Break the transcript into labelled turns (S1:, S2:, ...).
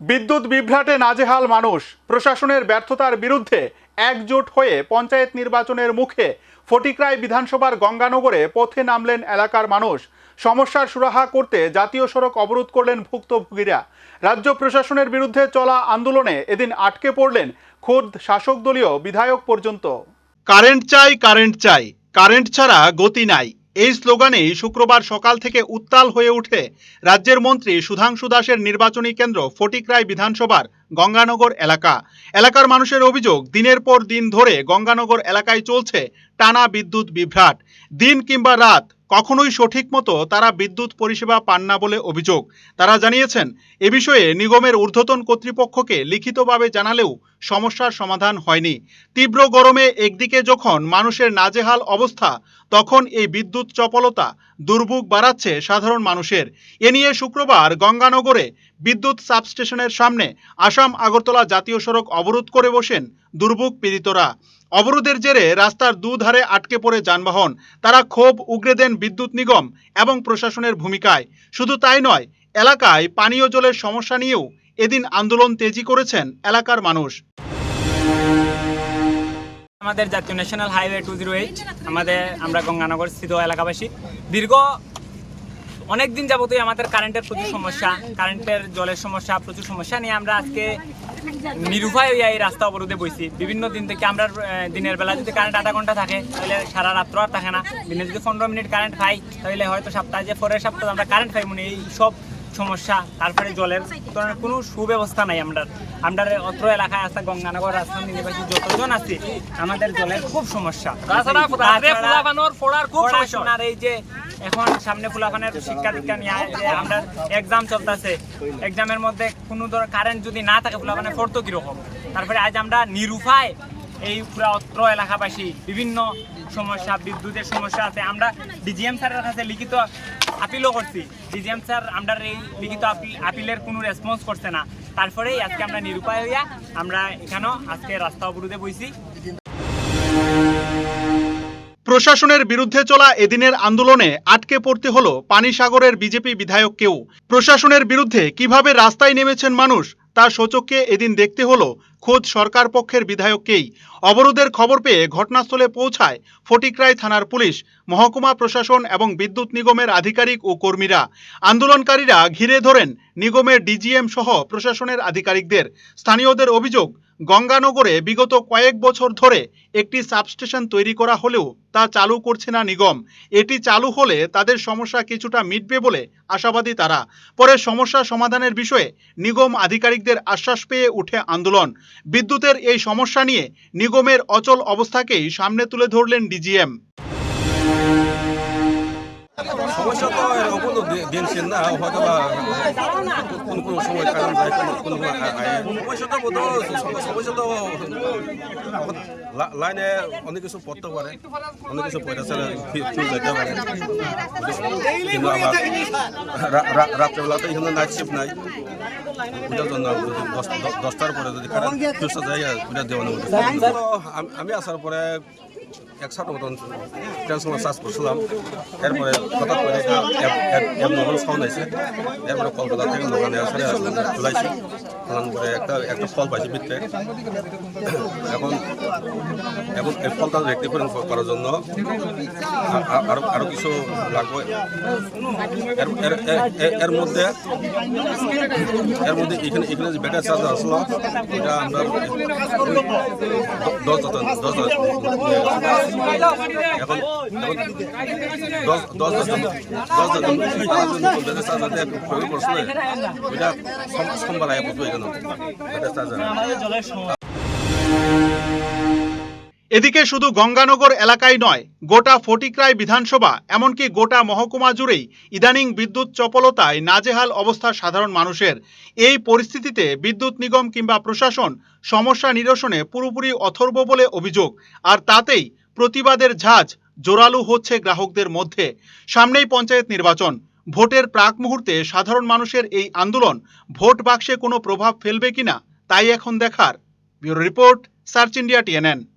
S1: বিদ্যুৎ বিভ্রাটে নাজেহাল মানুষ। প্রশাসনের ব্যর্থতার বিরুদ্ধে একজোট হয়ে পঞ্চায়েত নির্বাচনের মুখে ফটিকরাই বিধানসভার গঙ্গানগরে পথে নামলেন এলাকার মানুষ। সমস্যার সুরাহা করতে জাতীয় সড়ক অবরোধ করলেন ভুক্তভোগীরা। রাজ্য প্রশাসনের বিরুদ্ধে চলা আন্দোলনে এদিন আটকে পড়লেন খোদ শাসক দলীয় বিধায়ক পর্যন্ত। কারেন্ট চাই কারেন্ট চাই। কারেন্ট ছাড়া গতি নাই। এই স্লোগানেই শুক্রবার সকাল থেকে উত্তাল হয়ে উঠে রাজ্যের মন্ত্রী সুধাংশু দাসের নির্বাচনী কেন্দ্র ফটিকরাই বিধানসভার গঙ্গানগর এলাকা। এলাকার মানুষের অভিযোগ, দিনের পর দিন ধরে গঙ্গানগর এলাকায় চলছে টানা বিদ্যুৎ বিভ্রাট। দিন কিংবা রাত কখনোই সঠিক মতো তারা বিদ্যুৎ পরিষেবা পান না বলে অভিযোগ। তারা জানিয়েছেন, এ বিষয়ে নিগমের ঊর্ধ্বতন কর্তৃপক্ষকে লিখিতভাবে জানালেও সমস্যার সমাধান হয়নি। তীব্র গরমে একদিকে যখন মানুষের নাজেহাল অবস্থা, তখন এই বিদ্যুৎ চপলতা দুর্ভোগ বাড়াচ্ছে সাধারণ মানুষের। এ নিয়ে শুক্রবার গঙ্গানগরে বিদ্যুৎ সাবস্টেশনের সামনে আসাম আগরতলা জাতীয় সড়ক অবরোধ করে বসেন দুর্ভোগ পীড়িতরা। অবরোধের জেরে রাস্তার দুধারে আটকে পড়ে যানবাহন। তারা ক্ষোভ উগরে দেন বিদ্যুৎ নিগম এবং প্রশাসনের ভূমিকায়। শুধু তাই নয়, এলাকায় পানীয় জলের সমস্যা নিয়েও এদিন আন্দোলন তেজি করেছেন এলাকার মানুষ।
S2: আমাদের জাতীয় national highway two zero eight আমাদের আমরা গঙ্গানগর স্থিত এলাকাবাসী। দীর্ঘ অনেক দিন যাবতই আমাদের কারেন্টের প্রচুর সমস্যা কারেন্টের জলের সমস্যা, প্রচুর সমস্যা নিয়ে আমরা আজকে নিরুপায় হইয়া এই রাস্তা অবরোধে বইছি। বিভিন্ন দিন থেকে আমরা দিনের বেলা যদি কারেন্ট আধা ঘণ্টা থাকে, তাহলে সারা রাত্র আর থাকে না। দিনে যদি পনেরো মিনিট কারেন্ট খাই তাহলে হয়তো সপ্তাহে যে পরের সপ্তাহে আমরা কারেন্ট খাই মানে এই সব সমস্যা তারপরে জলের ধরনের কোনো সুব্যবস্থা নাই আমরা। আমরা অত্র এলাকায় আছে গঙ্গানগর রাজস্থান নিবাসী যতজন আছে আমাদের জলের খুব সমস্যা। এই যে এখন সামনে ফুলাফানের শিক্ষা দীক্ষা নিয়ে আমরা এক্সাম চলতেছে। এক্সামের মধ্যে কোনো ধর কারেন্ট যদি না থাকে ফুলাফানে পড়তো কীরকম? তারপরে আজ আমরা নিরুপায় এই পুরা অত্র এলাকাবাসী বিভিন্ন সমস্যা বিদ্যুতের সমস্যা আছে। আমরা ডিজিএম স্যারের কাছে লিখিত আপিলও করছি। ডিজিএম স্যার আমরা এই লিখিত আপিল আপিলের কোনো রেসপন্স করছে না। তারপরেই আজকে আমরা নিরুপায় হইয়া আমরা এখানেও আজকে রাস্তা অবরোধে বইছি।
S1: প্রশাসনের বিরুদ্ধে চলা এদিনের আন্দোলনে আটকে পড়তে হলো পানিসাগরের বিজেপি বিধায়ককেও প্রশাসনের বিরুদ্ধে কীভাবে রাস্তায় নেমেছেন মানুষ, তা সূচককে এদিন দেখতে হলো খোদ সরকার পক্ষের বিধায়ককেই অবরোধের খবর পেয়ে ঘটনাস্থলে পৌঁছায় ফটিকরাই থানার পুলিশ, মহকুমা প্রশাসন এবং বিদ্যুৎ নিগমের আধিকারিক ও কর্মীরা। আন্দোলনকারীরা ঘিরে ধরেন নিগমের ডিজিএম সহ প্রশাসনের আধিকারিকদের। স্থানীয়দের অভিযোগ, গঙ্গানগরে বিগত কয়েক বছর ধরে একটি সাবস্টেশন তৈরি করা হলেও তা চালু করছে না নিগম। এটি চালু হলে তাদের সমস্যা কিছুটা মিটবে বলে আশাবাদী তারা। পরে সমস্যা সমাধানের বিষয়ে নিগম আধিকারিকদের আশ্বাস পেয়ে উঠে আন্দোলন। বিদ্যুতের এই সমস্যা নিয়ে নিগমের অচল অবস্থাকেই সামনে তুলে ধরলেন ডিজিএম।
S3: সমস্যা তো এরকম কোনো দি- দিন ছিল না হয়তো বা কোন কোন সময় কারণ যায় কোন কোন সমস্যা তো বোধ সমস্যা তো লাইনে অনেক কিছু পড়তে পারে অনেক কিছু ফিউজ যেতে পারে। কিন্তু আবার রাত্রেবেলাতে এখানে নাইট শিফট নাই। ওটার জন্য দশ- দশ- দশটার পরে যদি ফিউজটা যায় ওটা দেওয়ানো আমি আসার পরে একসাথে মতন ট্রান্সফর্মার চার্জ করছিলাম। এরপরে হঠাৎ করে অ্যাপ নর্মাল সাউন্ড আছে এরপরে কলকাতা থেকে দোকানে আসলে চলাইছি তখন পরে একটা একটা ফল পাইছি ভিতরে এখন এখন এই ফলটা রেক্টিফাই করার জন্য আরও আরও কিছু লাগবে এর- মধ্যে এর মধ্যে এখানে এখানে যে ব্যাটারি চার্জ আসলো এটা আমরা দশ দশ হাজার এখন দশ দশ হাজার দশ হাজার ব্যাটারি চার্জ এটা এখানে ব্যাটারি চার্জ
S1: এদিকে শুধু গঙ্গানগর এলাকায় নয় গোটা ফটিকরাই বিধানসভা এমনকি গোটা মহকুমা জুড়েই ইদানিং বিদ্যুৎ চপলতায় নাজেহাল অবস্থা সাধারণ মানুষের। এই পরিস্থিতিতে বিদ্যুৎ নিগম কিংবা প্রশাসন সমস্যা নিরসনে পুরোপুরি অথর্ব বলে অভিযোগ আর তাতেই প্রতিবাদের ঝাঁজ জোরালো হচ্ছে গ্রাহকদের মধ্যে। সামনেই পঞ্চায়েত নির্বাচন। ভোটের প্রাক মুহূর্তে সাধারণ মানুষের এই আন্দোলন ভোট বাক্সে কোনো প্রভাব ফেলবে কিনা, তাই এখন দেখার। Bureau report, search India TNN.